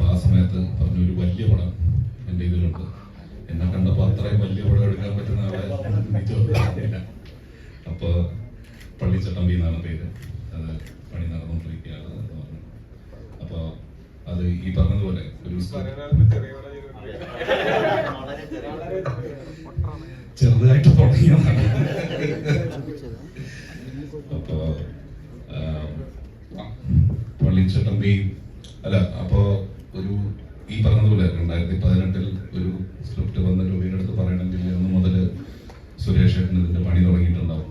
അപ്പൊ ആ സമയത്ത് പറഞ്ഞു ഒരു വലിയ പടം എന്റെ ഇതിലുണ്ട്. എന്നെ കണ്ടപ്പോൾ അത്രയും വലിയ പടം എടുക്കാൻ പറ്റുന്ന ആളെ തോന്നിയില്ല അപ്പോൾ പള്ളിച്ചട്ടമ്പി എന്നാണ് പേര്. അത് പണി നടന്നുകൊണ്ടിരിക്കുകയാണ് എന്ന് പറഞ്ഞു. അപ്പോൾ അത് ഈ പറഞ്ഞതുപോലെ ഒരു ചെറുതായിട്ട് തുടങ്ങിയതാണ്. അപ്പോ പള്ളിച്ചട്ടമ്പി അല്ല അപ്പോ ഒരു ഈ പറഞ്ഞതുപോലെ രണ്ടായിരത്തി പതിനെട്ടിൽ ഒരു സ്ക്രിപ്റ്റ് വന്ന രൂപയുടെ അടുത്ത് പറയണമെങ്കിൽ അന്ന് മുതൽ സുരേഷ് ഏട്ടൻ ഇതിന്റെ പണി തുടങ്ങിയിട്ടുണ്ടാവും.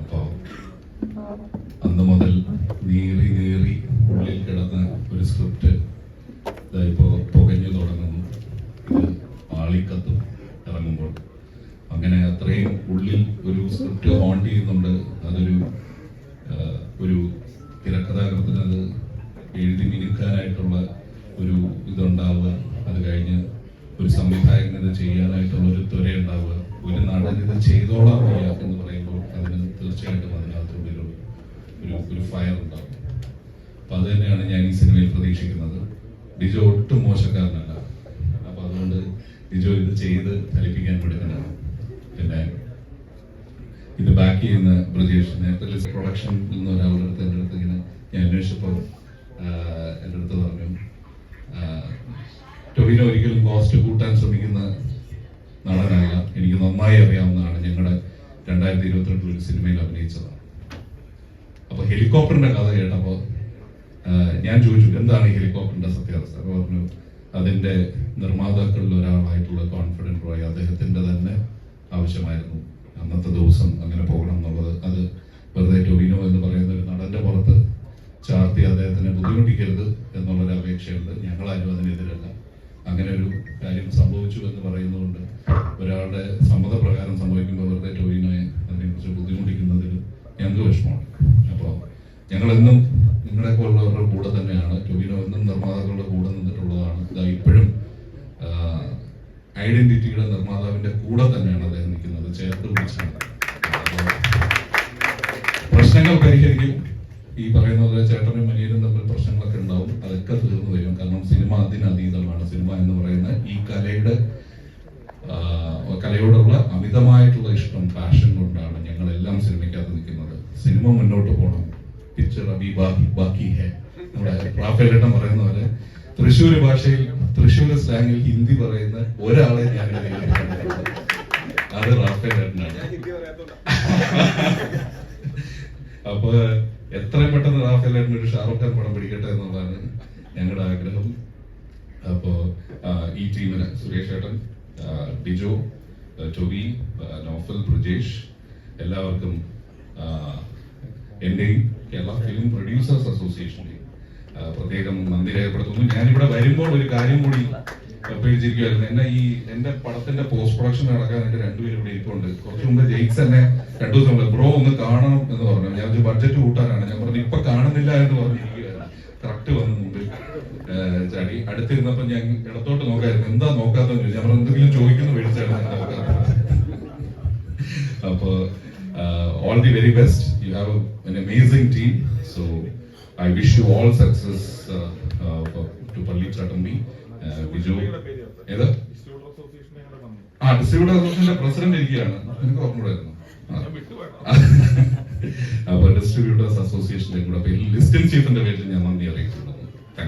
അപ്പോ അന്ന് മുതൽ നീറി നീറി ഉള്ളിൽ കിടന്ന ഒരു സ്ക്രിപ്റ്റ് ഇപ്പോ പുകഞ്ഞു തുടങ്ങുന്നു. ആളിക്കത്തും ഇറങ്ങുമ്പോൾ. അങ്ങനെ അത്രയും ഉള്ളിൽ ഒരു സ്ക്രിപ്റ്റ് ഓൺ ചെയ്യുന്നുണ്ട്. അതൊരു ഒരു തിരക്കഥാകൃത്തിന് അത് എഴുതി മിനുക്കാനായിട്ടുള്ള ചെയ്തോളാം വയ്യ എന്ന് പറയുമ്പോൾ അതിന് തീർച്ചയായിട്ടും അതിനകത്തുള്ളിൽ ഒരു ഒരു ഫയർ ഉണ്ടാകും അപ്പൊ അത് തന്നെയാണ് ഞാൻ ഈ സിനിമയിൽ പ്രതീക്ഷിക്കുന്നത്. ഡിജോ ഒട്ടും മോശക്കാരനല്ല. അപ്പൊ അതുകൊണ്ട് ഡിജോ ഇത് ചെയ്ത് ഫലിപ്പിക്കാൻ പഠിക്കണം പിന്നെ ഇത് ബാക്ക് ചെയ്യുന്ന ബ്രജേഷ്. നേരത്തെ പ്രൊഡക്ഷൻ നിന്ന് ഒരാളുടെ അടുത്ത് എന്റെ അടുത്ത് ഇങ്ങനെ ഞാൻ അന്വേഷിച്ചപ്പോൾ എന്റെ അടുത്ത് പറഞ്ഞു ടൊവിനോ ഒരിക്കലും കോസ്റ്റ് കൂട്ടാൻ ശ്രമിക്കുന്ന നടനല്ല എനിക്ക് നന്നായി അറിയാവുന്നതാണ് ഞങ്ങളുടെ രണ്ടായിരത്തി ഇരുപത്തിരണ്ടിൽ ഒരു സിനിമയിൽ അഭിനയിച്ചതാണ് അപ്പോൾ ഹെലികോപ്റ്ററിന്റെ കഥ കേട്ടപ്പോ ഞാൻ ചോദിച്ചു എന്താണ് ഈ ഹെലികോപ്റ്ററിന്റെ സത്യാവസ്ഥ? അപ്പൊ പറഞ്ഞു അതിന്റെ നിർമ്മാതാക്കളിൽ ഒരാളായിട്ടുള്ള കോൺഫിഡന്റ് റോയ് അദ്ദേഹത്തിന്റെ തന്നെ ആവശ്യമായിരുന്നു. അന്നത്തെ ദിവസം അങ്ങനെ പോകണം എന്നുള്ളത്. അത് വെറുതെ ടൊവിനോ എന്ന് പറയുന്ന ഒരു നടന്റെ പുറത്ത് ചാർത്തി അദ്ദേഹത്തിനെ ബുദ്ധിമുട്ടിക്കരുത് എന്നുള്ളൊരു അപേക്ഷയുണ്ട് ഞങ്ങളാരും അതിനെതിരല്ല. അങ്ങനെ ഒരു കാര്യം സംഭവിച്ചു എന്ന് പറയുന്നതുകൊണ്ട് ഒരാളുടെ സമ്മതപ്രകാരം സംഭവിക്കുമ്പോൾ വെറുതെ അതിനെ അതിനെക്കുറിച്ച് ബുദ്ധിമുട്ടിക്കുന്നതിൽ ഞങ്ങൾക്ക് വിഷമമാണ്. അപ്പോൾ ഞങ്ങളെന്നും നിങ്ങളെ പോലുള്ളവരുടെ കൂടെ തന്നെയാണ്. ടോയിനോ എന്നും നിർമ്മാതാക്കളുടെ കൂടെ നിന്നിട്ടുള്ളതാണ്. ഇതാ ഇപ്പോഴും ഐഡന്റിറ്റിയുടെ നിർമ്മാതാവിന്റെ കൂടെ തന്നെയാണ് അദ്ദേഹം നിൽക്കുന്നത്. ചേർത്ത് പിടിച്ചാണ്. പ്രശ്നങ്ങൾ പരിഹരിക്കും. ഈ പറയുന്ന പോലെ ചേട്ടനും മനിയനും തമ്മിൽ പ്രശ്നങ്ങളൊക്കെ ഉണ്ടാവും. അതൊക്കെ തീർന്നു വരും. കാരണം സിനിമ അതിനതീതമാണ് സിനിമ എന്ന് പറയുന്ന ഈ കലയുടെ കലയോടുള്ള അമിതമായിട്ടുള്ള ഇഷ്ടം പാഷൻ കൊണ്ടാണ് ഞങ്ങൾ എല്ലാം സിനിമയ്ക്കകത്ത് നിൽക്കുന്നത്. സിനിമ മുന്നോട്ട് പോകണം. പിക്ചർ അബി ബാക്കി ബാക്കി ഹേ. നമ്മുടെ റാഫേലേട്ടൻ പറയുന്ന പോലെ തൃശ്ശൂർ ഭാഷയിൽ തൃശ്ശൂർ സ്ലാങ്ങിൽ ഹിന്ദി പറയുന്ന ഒരാളെ ഞാൻ. അത് റാഫേലേട്ടനാണ്. അപ്പൊ എത്രയും പെട്ടെന്ന് റാഫേലേട്ടൻ ഒരു ഷാറുഖ് ഖാൻ പടം പിടിക്കട്ടെ എന്നുള്ളതാണ് ഞങ്ങളുടെ ആഗ്രഹം. അപ്പോ ഈ ടീമിന് സുരേഷ് ഏട്ടൻ ബിജോ ടൊവി നോഫൽ ബ്രിജേഷ് എല്ലാവർക്കും എന്റെയും കേരള ഫിലിം പ്രൊഡ്യൂസേഴ്സ് അസോസിയേഷന്റെയും ആ, പ്രത്യേകം നന്ദി രേഖപ്പെടുത്തുന്നു. ഞാനിവിടെ വരുമ്പോൾ ഒരു കാര്യം കൂടി പേടിച്ചിരിക്കുമായിരുന്നു എന്നെ ഈ എന്റെ പടത്തിന്റെ പോസ്റ്റ് പ്രൊഡക്ഷൻ നടക്കാൻ എന്റെ രണ്ടുപേരും ഇവിടെ ഇരിപ്പുണ്ട്. കുറച്ചു മുമ്പ് ജെയ്ക്സ് എന്നെ രണ്ടു ദിവസം ബ്രോ ഒന്ന് കാണണം എന്ന് പറഞ്ഞു. ഞാൻ ബഡ്ജറ്റ് കൂട്ടാനാണ്. ഞാൻ പറഞ്ഞു ഇപ്പൊ കാണുന്നില്ല എന്ന് പറഞ്ഞിരിക്കുകയായിരുന്നു കറക്റ്റ് വന്ന് മുമ്പിൽ. ചാടി. അടുത്തിരുന്നപ്പോ ഞാൻ ഇടത്തോട്ട് നോക്കായിരുന്നു. എന്താ നോക്കാത്തെന്ന് ചോദിച്ചു. നമ്മൾ എന്തെങ്കിലും ചോദിക്കുന്നു മേടിച്ചാണ്. അപ്പോ all the very best you have an amazing team so I wish you all success to Palli Chattambi Biju ഏത്? ആ ഡിസ്ട്രിബ്യൂട്ടർ അസോസിയേഷന്റെ പ്രസിഡന്റ് ഇരിക്കുകയാണ്. എനിക്ക് ഓർമ്മയുണ്ടായിരുന്നു അപ്പൊ ഡിസ്ട്രിബ്യൂട്ടേഴ്സ് അസോസിയേഷന്റെ കൂടെ ലിസ്റ്റിൽ ചീഫിന്റെ പേരിൽ ഞാൻ നന്ദി അറിയിക്കുന്നു.